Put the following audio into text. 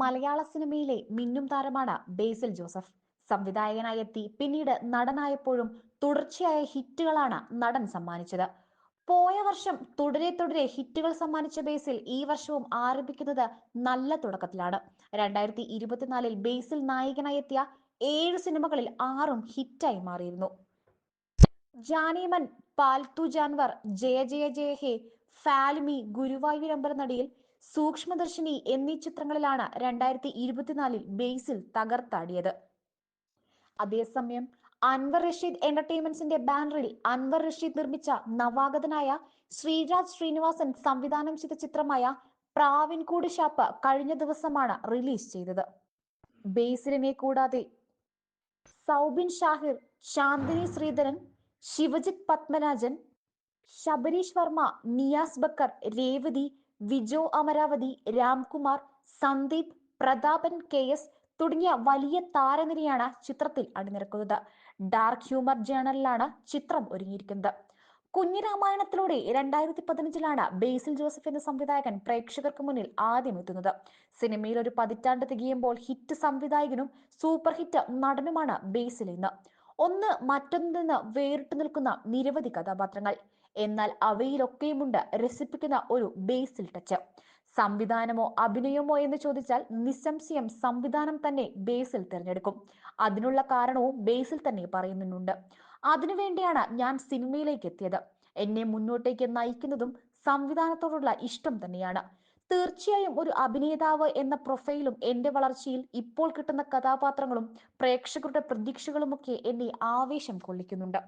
മലയാള സിനിമയിലെ മിന്നും താരമാണ് ബേസിൽ ജോസഫ്. സംവിധായകനായി എത്തി പിന്നീട് നടനായപ്പോഴും തുടർച്ചയായ ഹിറ്റുകളാണ് നടൻ സമ്മാനിച്ചത്. പോയ വർഷം തുടരെ തുടരെ ഹിറ്റുകൾ സമ്മാനിച്ച ബേസിൽ ഈ വർഷവും ആരംഭിക്കുന്നത് നല്ല തുടക്കത്തിലാണ്. രണ്ടായിരത്തി ഇരുപത്തിനാലിൽ ബേസിൽ നായകനായി എത്തിയ ഏഴ് സിനിമകളിൽ ആറും ഹിറ്റായി മാറിയിരുന്നു. ജാനീമൻ പാൽത്തു ജാൻവർ ജയ ജയ ജയ ഹേ ഫാൽമി ഗുരുവായൂരമ്പല നടിയിൽ സൂക്ഷ്മദർശിനി എന്നീ ചിത്രങ്ങളിലാണ് രണ്ടായിരത്തി ഇരുപത്തിനാലിൽ ബേസിൽ തകർത്താടിയത്. അതേസമയം അൻവർ റഷീദ് എന്റർടൈൻമെന്റ്സിന്റെ ബാനറിൽ അൻവർ റഷീദ് നിർമ്മിച്ച നവാഗതനായ ശ്രീരാജ് ശ്രീനിവാസൻ സംവിധാനം ചെയ്ത ചിത്രമായ പ്രാവിൻകൂട് ഷാപ്പ് കഴിഞ്ഞ ദിവസമാണ് റിലീസ് ചെയ്തത്. ബേസിലിനെ കൂടാതെ സൗബിൻ ഷാഹിർ ശാന്തിനി ശ്രീധരൻ ശിവജിത് പത്മരാജൻ ശബരീഷ് വർമ്മ നിയാസ് ബക്കർ രേവതി വിജോ അമരാവതി രാംകുമാർ സന്ദീപ് പ്രതാപൻ കെ എസ് തുടങ്ങിയ വലിയ താരനിരയാണ് ചിത്രത്തിൽ അണിനിരക്കുന്നത്. ഡാർക്ക് ഹ്യൂമർ ജേണലിലാണ് ചിത്രം ഒരുങ്ങിയിരിക്കുന്നത്. കുഞ്ഞിരാമായണത്തിലൂടെ രണ്ടായിരത്തി പതിനഞ്ചിലാണ് ബേസിൽ ജോസഫ് എന്ന സംവിധായകൻ പ്രേക്ഷകർക്ക് മുന്നിൽ ആദ്യം എത്തുന്നത്. സിനിമയിൽ ഒരു പതിറ്റാണ്ട് തികയുമ്പോൾ ഹിറ്റ് സംവിധായകനും സൂപ്പർ ഹിറ്റ് നടനുമാണ് ബേസിൽ ഇന്ന്. ഒന്ന് മറ്റൊന്നിൽ നിന്ന് വേറിട്ടു നിൽക്കുന്ന നിരവധി കഥാപാത്രങ്ങൾ. എന്നാൽ അവയിലൊക്കെയുമുണ്ട് രസിപ്പിക്കുന്ന ഒരു ബേസിൽ ടച്ച് സംവിധാനമോ അഭിനയമോ എന്ന് ചോദിച്ചാൽ നിസ്സംശയം സംവിധാനം തന്നെ ബേസിൽ തിരഞ്ഞെടുക്കും. അതിനുള്ള കാരണവും ബേസിൽ തന്നെ പറയുന്നുണ്ട്. അതിനുവേണ്ടിയാണ് ഞാൻ സിനിമയിലേക്ക് എത്തിയത്. എന്നെ മുന്നോട്ടേക്ക് നയിക്കുന്നതും സംവിധാനത്തോടുള്ള ഇഷ്ടം തന്നെയാണ്. തീർച്ചയായും ഒരു അഭിനേതാവ് എന്ന പ്രൊഫൈലും എന്റെ വളർച്ചയിൽ ഇപ്പോൾ കിട്ടുന്ന കഥാപാത്രങ്ങളും പ്രേക്ഷകരുടെ പ്രതീക്ഷകളുമൊക്കെ എന്നെ ആവേശം കൊള്ളിക്കുന്നുണ്ട്.